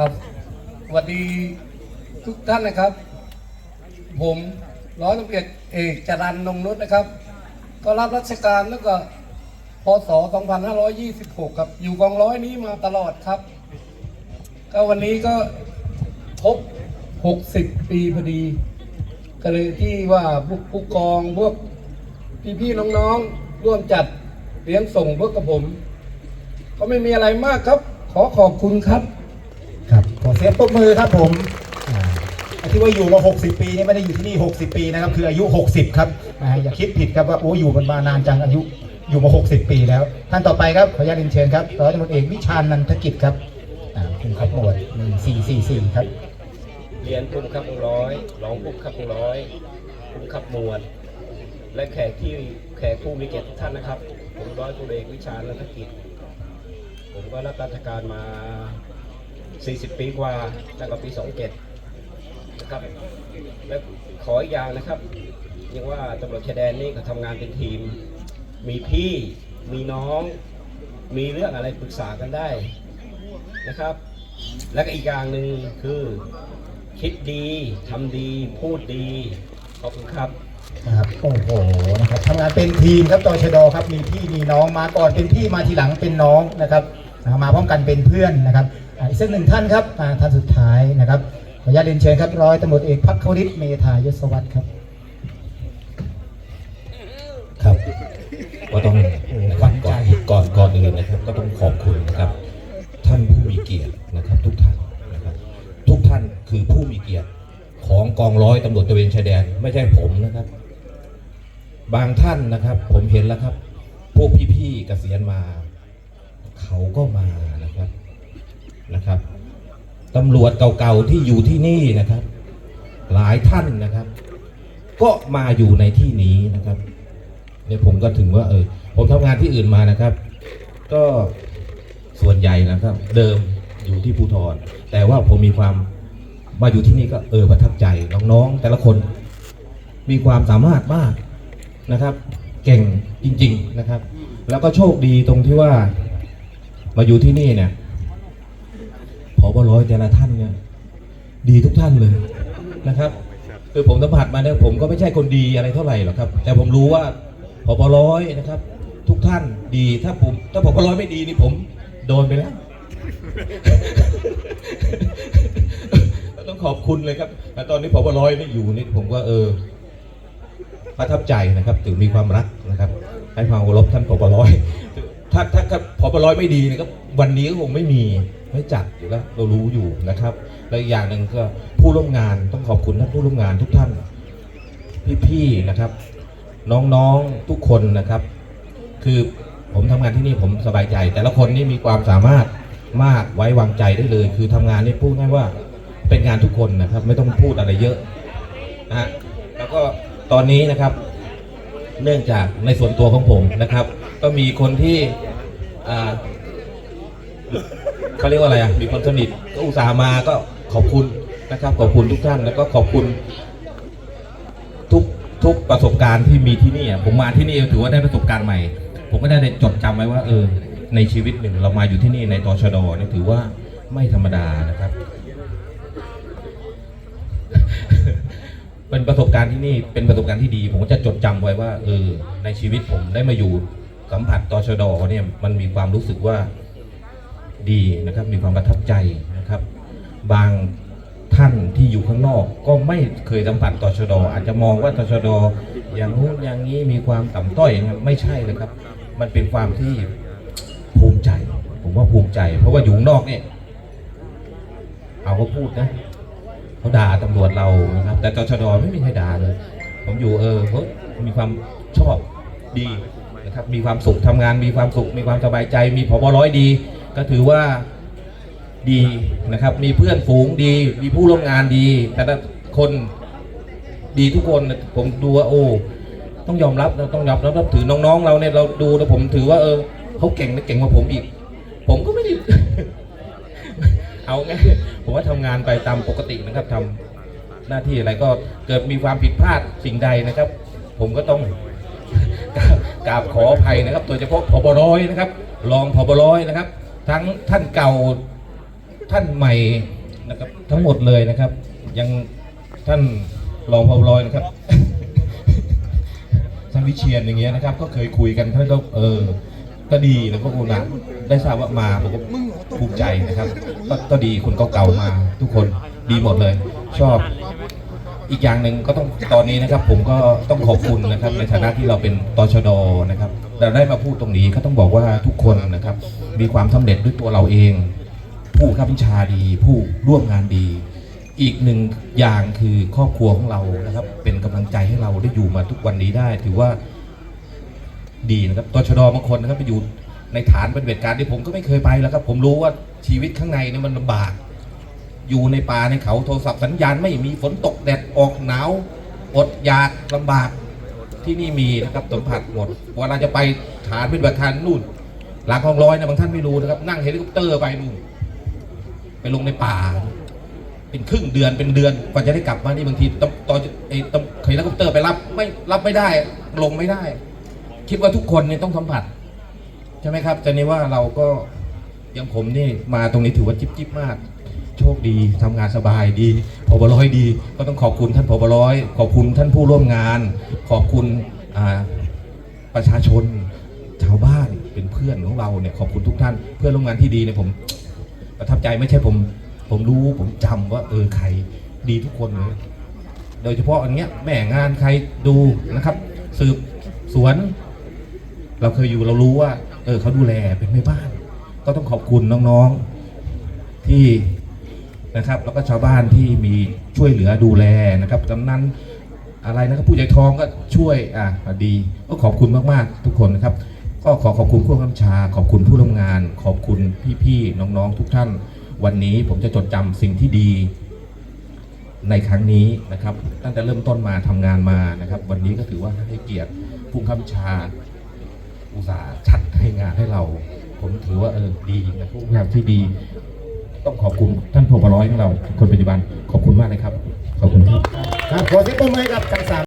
ครับสวัสดีทุกท่านนะครับ ผมร้อยตำรวจเอกจรันนงนุชนะครับ ก็รับราชการแล้วก็พศ 2526 ครับ อยู่กองร้อยนี้มาตลอดครับ ก็วันนี้ก็ครบ 60 ปีพอดี ก็เลยที่ว่าพวกผู้กองพวกพี่ๆน้องๆ ร่วมจัดเลี้ยงส่งพวกกับผม ก็ไม่มีอะไรมากครับ ขอขอบคุณครับ ครับขอเสียงปรบมือครับผมอ่าไอ้ที่ว่าอยู่มา 60 ปีนี่ไม่ได้อยู่ที่นี่ 60 ปีนะครับ คืออายุ 60 ครับอ่าอย่าคิดผิดครับว่าโอ้อยู่กันมานานจังอายุอยู่มา 60 ปีแล้ว ท่านต่อไปครับขออนุญาตเรียนเชิญครับร้อยตำรวจเอกวิชาญนันทกิจครับอ่าคุณครับหมวด444 ครับ เรียนภูมิครับวงร้อยรองภูมิครับวงร้อยภูมิครับหมวด และแขกที่แขกผู้มีเกียรติทุกท่านนะครับ ผมร้อยตุเอกวิชาลันธกิจ ผมก็รับราชการมา 40 ปีกว่าตั้งแต่ปี 27 นะครับ และขออีกอย่างนะครับยังว่าตำรวจชายแดนนี่ก็ทำงานเป็นทีม มีพี่มีน้อง มีเรื่องอะไรปรึกษากันได้นะครับ และก็อีกอย่างหนึ่งคือคิดดีทำดีพูดดีขอบคุณครับครับโอ้โหนะครับทำงานเป็นทีมครับตชดครับมีพี่มีน้องมาก่อนเป็นพี่มาทีหลังเป็นน้องนะครับมาพร้อมกันเป็นเพื่อนนะครับ อีกสักหนึ่งท่านครับท่านสุดท้ายนะครับขออนุญาตเรียนเชิญครับร้อยตำรวจเอกพักขวริศเมธายศวัตรครับ ครับก็ต้องนะครับก่อนก่อนก่อนอื่นนะครับ ก็ต้องขอบคุณนะครับ ท่านผู้มีเกียรตินะครับ ทุกท่านนะครับ ทุกท่านคือผู้มีเกียรติของกองร้อยตำรวจตระเวนชายแดน ไม่ใช่ผมนะครับ บางท่านนะครับ ผมเห็นแล้วครับ พวกพี่ๆเกษียณมา เขาก็มา นะครับตำรวจเก่าๆที่อยู่ที่นี่นะครับ หลายท่านนะครับ ก็มาอยู่ในที่นี้นะครับเนี่ยผมก็ถึงว่าเออผมทำงานที่อื่นมานะครับ ก็ส่วนใหญ่นะครับ เดิมอยู่ที่ภูทรแต่ว่าผมมีความมาอยู่ที่นี่ก็เออประทับใจน้องๆแต่ละคนมีความสามารถมากนะครับ เก่งจริง ๆนะครับ แล้วก็โชคดีตรงที่ว่ามาอยู่ที่นี่เนี่ย พอบร้อยแต่ละท่านเนี่ยดีทุกท่านเลยนะครับคือผมสัมผัสมาเนี่ยผมก็ไม่ใช่คนดีอะไรเท่าไหร่หรอกครับ แต่ผมรู้ว่าพบร้อยนะครับ ทุกท่านดีถ้าผมถ้าพบร้อยไม่ดีนี่ผมโดนไปแล้วต้องขอบคุณเลยครับแต่ตอนนี้พบร้อยนี่อยู่นี่ผมก็เออประทับใจนะครับถึงมีความรักนะครับให้ความเคารพท่านพบร้อยถ้าถ้าถ้าพบร้อยไม่ดีนะครับวันนี้ก็คงไม่มี ไม่จัดอยู่แล้วเรารู้อยู่นะครับ และอีกอย่างหนึ่งก็ผู้ร่วมงานต้องขอบคุณท่านผู้ร่วมงานทุกท่าน พี่ๆนะครับ น้องๆทุกคนนะครับ คือผมทำงานที่นี่ผมสบายใจ แต่ละคนนี่มีความสามารถมากไว้วางใจได้เลย คือทำงานนี่พูดง่ายว่าเป็นงานทุกคนนะครับ ไม่ต้องพูดอะไรเยอะนะฮะแล้วก็ตอนนี้นะครับ เนื่องจากในส่วนตัวของผมนะครับ ก็มีคนที่อ่า เขาเรียกว่าอะไรอะมีคนสนิทก็อุตส่าห์มาก็ขอบคุณนะครับขอบคุณทุกท่านแล้วก็ขอบคุณ ทุกทุกประสบการณ์ที่มีที่นี่อะผมมาที่นี่ถือว่าได้ประสบการณ์ใหม่ ผมก็ได้จดจำไว้ว่า เออ ในชีวิตหนึ่งเรามาอยู่ที่นี่ในตชดเนี่ยถือว่าไม่ธรรมดานะครับ เป็นประสบการณ์ที่นี่เป็นประสบการณ์ที่ดี ผมก็จะจดจำไว้ว่า เออ ในชีวิตผมได้มาอยู่สัมผัสตชดเนี่ยมันมีความรู้สึกว่า ดีนะครับ มีความประทับใจนะครับ บางท่านที่อยู่ข้างนอกก็ไม่เคยสัมผัสตชดอาจจะมองว่าตชดอย่างนู้นอย่างนี้มีความต่ำต้อยไม่ใช่เลยครับ มันเป็นความที่ภูมิใจ ผมว่าภูมิใจ เพราะว่าอยู่นอกเนี่ยเอาก็พูดนะเขาด่าตำรวจเรานะครับ แต่ตชดไม่มีใครด่าเลย ผมอยู่เออเขามีความชอบดีนะครับ มีความสุขทำงาน มีความสุข มีความสบายใจ มีผบร้อยดี ก็ถือว่าดีนะครับ มีเพื่อนฝูงดี มีผู้ร่วมงานดี แต่ละคนดีทุกคนผมดูว่าโอ้ต้องยอมรับนะต้องยอมรับนับถือน้องๆ เราเนี่ยเราดูแล้วผมถือว่าเออเขาเก่งนะเก่งกว่าผมอีก ผมก็ไม่ได้เอาไงผมว่าทำงานไปตามปกตินะครับทำหน้าที่อะไรก็เกิดมีความผิดพลาดสิ่งใดนะครับ ผมก็ต้องกราบกราบขออภัยนะครับโดยเฉพาะพบร้อยนะครับ รองพบร้อยนะครับ ทั้งท่านเก่าท่านใหม่นะครับทั้งหมดเลยนะครับ ยังท่านรองพบลอยนะครับท่านวิเชียนอย่างเงี้ยนะครับ ก็เคยคุยกันท่านก็เออก็ดีแล้วก็โอนะได้ทราบว่ามาผมก็ภูมิใจนะครับก็ก็ดีคนเก่าๆมาทุกคนดีหมดเลย ชอบ อีกอย่างหนึ่งก็ต้องตอนนี้นะครับผมก็ต้องขอบคุณนะครับในฐานะที่เราเป็นตชดนะครับเราได้มาพูดตรงนี้ก็ต้องบอกว่าทุกคนนะครับมีความสำเร็จด้วยตัวเราเอง ผู้ข้าบัญชาดี ผู้ร่วมงานดี อีกหนึ่งอย่างคือครอบครัวของเรานะครับ เป็นกำลังใจให้เราได้อยู่มาทุกวันนี้ได้ ถือว่าดีนะครับตชดบางคนนะครับไปอยู่ในฐานปฏิบัติการที่ผมก็ไม่เคยไปแล้วครับผมรู้ว่าชีวิตข้างในเนี่ยมันลำบาก อยู่ในป่าในเขาโทรศัพท์สัญญาณไม่มีฝนตกแดดออกหนาวอดอยากลำบากที่นี่มีนะครับสัมผัสหมดเวลาจะไปฐานเป็นแบบทานนู่น หลังคลองร้อยนะบางท่านไม่รู้นะครับ นั่งเฮลิคอปเตอร์ไปนู่น ไปลงในป่า เป็นครึ่งเดือนเป็นเดือนกว่าจะได้กลับมานี่บางทีต้องตอนไอ้ตองเฮลิคอปเตอร์ไปรับไม่รับไม่ได้ ลงไม่ได้ คิดว่าทุกคนเนี่ยต้องสัมผัสใช่ไหมครับแต่นี่ว่าเราก็อยังผมนี่มาตรงนี้ถือว่าจิ๊บจิ๊บมาก โชคดีทำงานสบายดีพบร้อยดี ก็ต้องขอบคุณท่านพบร้อยขอบคุณท่านผู้ร่วมงาน ขอบคุณประชาชนชาวบ้านเป็นเพื่อนของเราเนี่ยขอบคุณทุกท่านเพื่อนร่วมงานที่ดีเนี่ยผม ประทับใจไม่ใช่ผมผมรู้ผมจำว่าเออใครดีทุกคนเลยโดยเฉพาะอันเนี้ยแม่งานใครดูนะครับ สืบสวน เราเคยอยู่เรารู้ว่า เออเขาดูแลเป็นแม่บ้าน ก็ต้องขอบคุณน้องๆที่ นะครับ แล้วก็ชาวบ้านที่มีช่วยเหลือดูแลนะครับกำนันอะไรนะครับผู้ใหญ่ทองก็ช่วยอะดีก็ขอบคุณมากๆทุกคนนะครับ ก็ขอขอบคุณผู้กำชา ขอบคุณผู้ร่วมงาน ขอบคุณพี่ๆน้องๆทุกท่าน วันนี้ผมจะจดจำสิ่งที่ดี ในครั้งนี้นะครับ ตั้งแต่เริ่มต้นมาทำงานมานะครับ วันนี้ก็ถือว่าให้เกียรติผู้ข้าบัญชา อุตส่าห์ชัดให้งานให้เรา ผมถือว่าเออดีนะผู้งานที่ดี ต้องขอบคุณท่านผบร้อยของเราคนปัจจุบันขอบคุณมากเลยครับ ขอบคุณครับ ครับขอเสียงปรบมือให้กับทั้งสาม